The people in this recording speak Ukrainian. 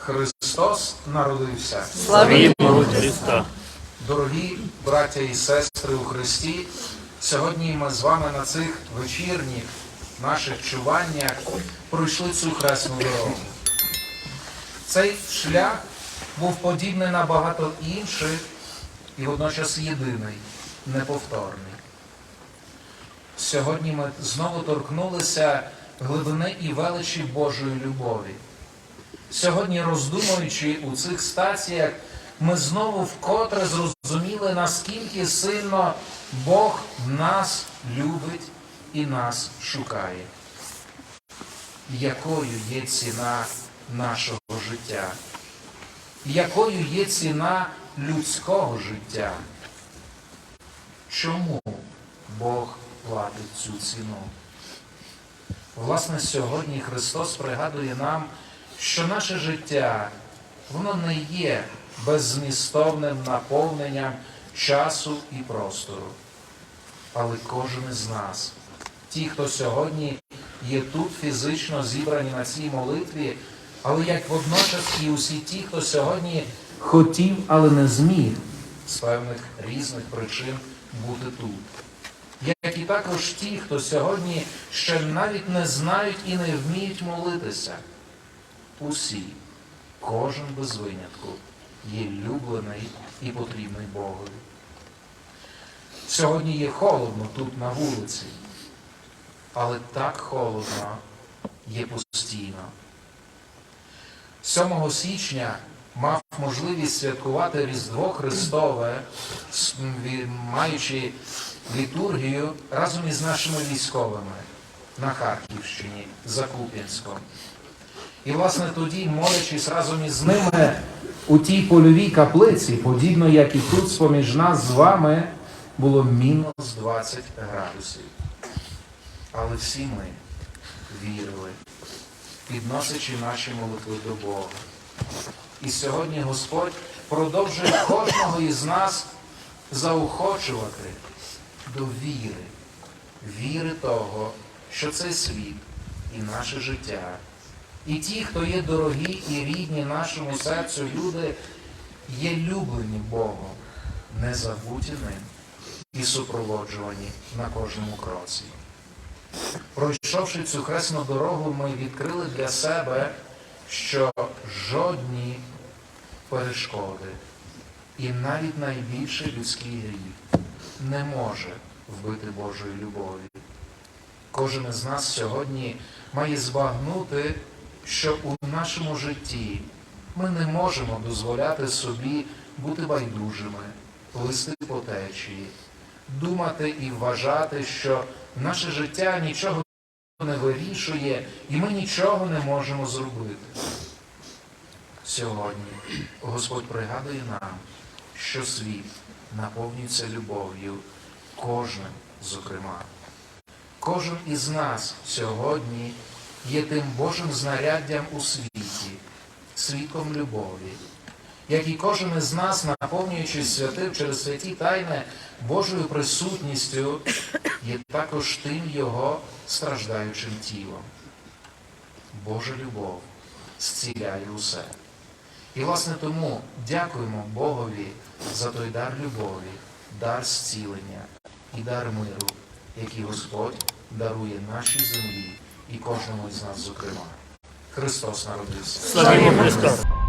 Христос народився. Славімо Христа! Дорогі браття і сестри у Христі, сьогодні ми з вами на цих вечірніх наших чуваннях пройшли цю хресну дорогу. Цей шлях був подібний на багато інших і водночас єдиний, неповторний. Сьогодні ми знову торкнулися глибини і величі Божої любові. Сьогодні, роздумуючи у цих стаціях, ми знову вкотре зрозуміли, наскільки сильно Бог нас любить і нас шукає. Якою є ціна нашого життя? Якою є ціна людського життя? Чому Бог платить цю ціну? Власне, сьогодні Христос пригадує нам, що наше життя, воно не є беззмістовним наповненням часу і простору. Але кожен із нас, ті, хто сьогодні є тут фізично зібрані на цій молитві, але як водночас і усі ті, хто сьогодні хотів, але не зміг з певних різних причин бути тут як і також ті, хто сьогодні ще навіть не знають і не вміють молитися. Усі, кожен без винятку, є люблений і потрібний Богові. Сьогодні є холодно тут на вулиці, але так холодно є постійно. 7 січня мав можливість святкувати Різдво Христове, маючи літургію разом із нашими військовими на Харківщині, за Куп'янськом. І, власне, тоді, молячись разом із ними у тій польовій каплиці, подібно як і тут, з-поміж нас з вами, було мінус 20 градусів. Але всі ми вірили, підносячи наші молитви до Бога. І сьогодні Господь продовжує кожного із нас заохочувати до віри, віри того, що цей світ і наше життя, і ті, хто є дорогі і рідні нашому серцю люди, є люблені Богом, не ним і супроводжувані на кожному кроці. Пройшовши цю хресну дорогу, ми відкрили для себе, що жодні перешкоди і навіть найбільший людський гріх не може вбити Божої любові. Кожен із нас сьогодні має збагнути, що у нашому житті ми не можемо дозволяти собі бути байдужими, плисти по течії, думати і вважати, що наше життя нічого не вирішує, і ми нічого не можемо зробити. Сьогодні Господь пригадує нам, що світ наповнюється любов'ю кожним, зокрема. Кожен із нас сьогодні є тим Божим знаряддям у світі, світлом любові, як і кожен із нас, наповнюючись святим через святі тайни Божою присутністю, є також тим Його страждаючим тілом. Божа любов зціляє усе. І, власне, тому дякуємо Богові за той дар любові, дар зцілення і дар миру, який Господь дарує нашій землі і кожному із нас, зокрема. Христос народився. Слава Христа!